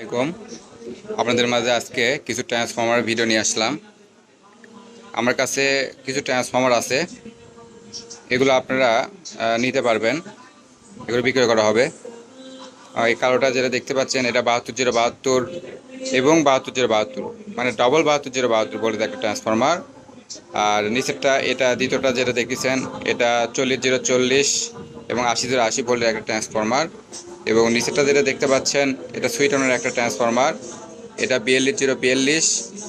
আসসালামাইকুম আপনাদের মাঝে আজকে কিছু ট্রান্সফর্মার ভিডিও নিয়ে আসলাম। আমার কাছে কিছু ট্রান্সফর্মার আছে। এগুলো আপনারা নিতে পারবেন। এগুলো বিক্রয় করা হবে। এই কালোটা যেটা দেখতে পাচ্ছেন, এটা বাহাত্তর জিরো বাহাত্তর এবং বাহাত্তর জিরো বাহাত্তর। মানে ডবল বাহাত্তর জিরো বাহাত্তর বলে একটা ট্রান্সফর্মার আর নিচেরটা, এটা দ্বিতীয়টা যেটা দেখেছেন এটা চল্লিশ জিরো চল্লিশ এবং আশি জিরো আশি ভোল্টের একটা ট্রান্সফর্মার এবং নিচেরটা যেটা দেখতে পাচ্ছেন, এটা সুইটনের একটা ট্রান্সফর্মার এটা বিয়াল্লিশ জিরো বিয়াল্লিশ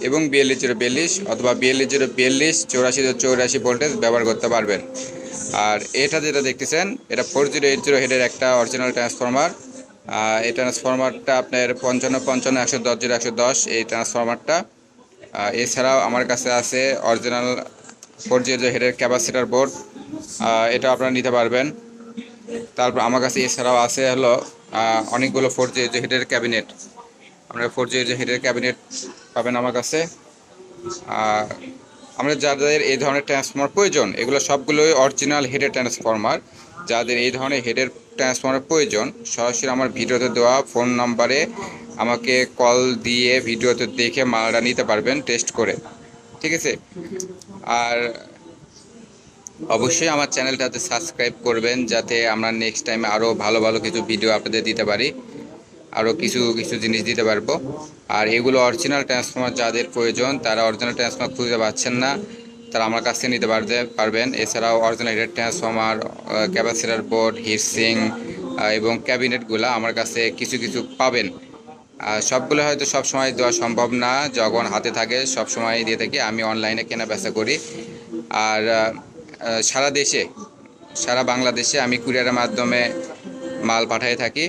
এবং বিয়াল্লিশ জিরো বিয়াল্লিশ অথবা বিয়াল্লিশ জিরো বিয়াল্লিশ চৌরাশি চৌরাশি ভোল্টেজ ব্যবহার করতে পারবেন। আর এটা যেটা দেখতেছেন, এটা ফোর জিরো এইট জিরো হেডের একটা অরিজিনাল ট্রান্সফর্মার এই ট্রান্সফর্মারটা আপনার পঞ্চান্ন পঞ্চান্ন একশো দশ জিরো একশো দশ এই ট্রান্সফর্মারটা এছাড়াও আমার কাছে আছে অরিজিনাল ফোর জিরো হেডের ক্যাপাসিটার বোর্ড এটা আপনারা নিতে পারবেন। তারপর আমার কাছে এছাড়াও আছে হলো অনেকগুলো ফোর জিরো হেডের ক্যাবিনেট আপনারা ফোর জিরো হেডের ক্যাবিনেট পাবেন আমার কাছে। আর আমরা যাদের এই ধরনের ট্রান্সফর্মার প্রয়োজন, এগুলো সবগুলোই অরিজিনাল হেডের ট্রান্সফর্মার যাদের এই ধরনের হেডের ট্রান্সফর্মার প্রয়োজন, সরাসরি আমার ভিডিওতে দেওয়া ফোন নাম্বারে আমাকে কল দিয়ে ভিডিওতে দেখে মালটা নিতে পারবেন টেস্ট করে। ঠিক আছে? আর অবশ্যই আমার চ্যানেলটাতে সাবস্ক্রাইব করবেন, যাতে আমরা নেক্সট টাইমে আরও ভালো ভালো কিছু ভিডিও আপনাদের দিতে পারি। আরও কিছু কিছু জিনিস দিতে পারব। আর এগুলো অরিজিনাল ট্রান্সফর্মার যাদের প্রয়োজন, তারা অরিজিনাল ট্রান্সফর্মার খুঁজে পাচ্ছেন না, তারা আমার কাছ থেকে নিতে পারতে, পারবেন। এছাড়াও original transformer capacitor board heatsink এবং ক্যাবিনেটগুলো আমার কাছে কিছু কিছু পাবেন। সবগুলো হয়তো সব সময় দেওয়া সম্ভব না, যখন হাতে থাকে সব সময় দিয়ে থাকি, আমি অনলাইনে কেনা বেচা করি। আর সারা দেশে, সারা বাংলাদেশে আমি কুরিয়ারের মাধ্যমে মাল পাঠিয়ে থাকি।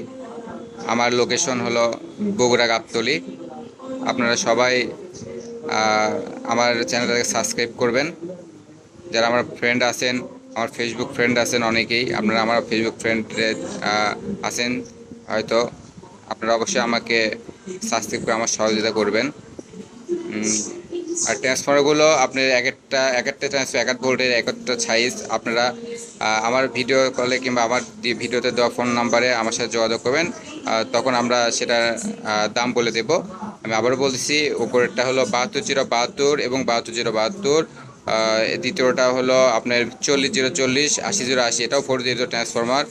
আমার লোকেশন হলো বগুড়া গাবতলি। আপনারা সবাই আমার চ্যানেলটাকে সাবস্ক্রাইব করবেন। যারা আমার ফ্রেন্ড আছেন, আমার ফেসবুক ফ্রেন্ড আছেন অনেকেই, আপনারা আমার ফেসবুক ফ্রেন্ডে আছেন হয়তো। আপনারা অবশ্যই আমাকে সাবস্ক্রাইব করে আমার সহযোগিতা করবেন। আর ট্রান্সফারগুলো আপনার এক একটা এক একটা ট্রান্সফার এক এক ভোল্টের এক একটা সাইজ আপনারা আমার ভিডিও কলে কিংবা আমার ভিডিওতে দেওয়া ফোন নাম্বারে আমার সাথে যোগাযোগ করবেন তখন আমরা সেটার দাম বলে দেব। আমি আবারও বলছি উপরেরটা হলো বাহাত্তর জিরো বাহাত্তর এবং বাহাত্তর জিরো বাহাত্তর দ্বিতীয়টা হলো আপনার চল্লিশ জিরো চল্লিশ, আশি জিরো আশি, এটাও ফোর জিরো ট্রান্সফরমার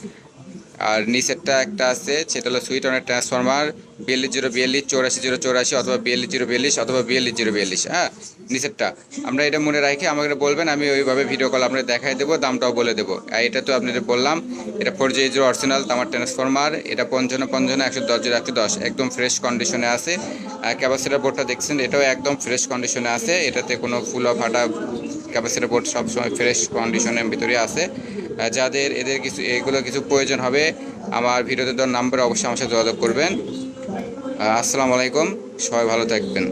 আর নিচেরটা একটা আছে, সেটা হলো সুইট অনের ট্রান্সফরমার বিয়াল্লিশ জিরো বিয়াল্লিশ, চৌরাশি জিরো চৌরাশি অথবা বিয়াল্লিশ জিরো বিয়াল্লিশ অথবা বিয়াল্লিশ জিরো বিয়াল্লিশ হ্যাঁ নিচেরটা। আমরা এটা মনে রাখি আমাকে বলবেন, আমি ওইভাবে ভিডিও কল আপনাদের দেখাই দেবো, দামটাও বলে দেবো। আর এটা তো আপনাদের বললাম, এটা ফোর জি জিরো অরিজিনাল তামার ট্রান্সফরমার এটা পঞ্চান্ন পঞ্চান্ন, একশো দশ, জিরো, একশো দশ, একদম ফ্রেশ কন্ডিশনে আছে। ক্যাপাসিটার বোর্ডটা দেখছেন, এটাও একদম ফ্রেশ কন্ডিশনে আছে, এটাতে কোনো ফুল ফাটা ক্যাপাসিটার বোর্ড সবসময় ফ্রেশ কন্ডিশনের ভিতরে আছে। যাদের এদের কিছু, এগুলো কিছু প্রয়োজন হবে, আমার ভিডিওতে দেওয়ার নাম্বারে অবশ্যই আমার সাথে যোগাযোগ করবেন। আসসালামু আলাইকুম, সবাই ভালো থাকবেন।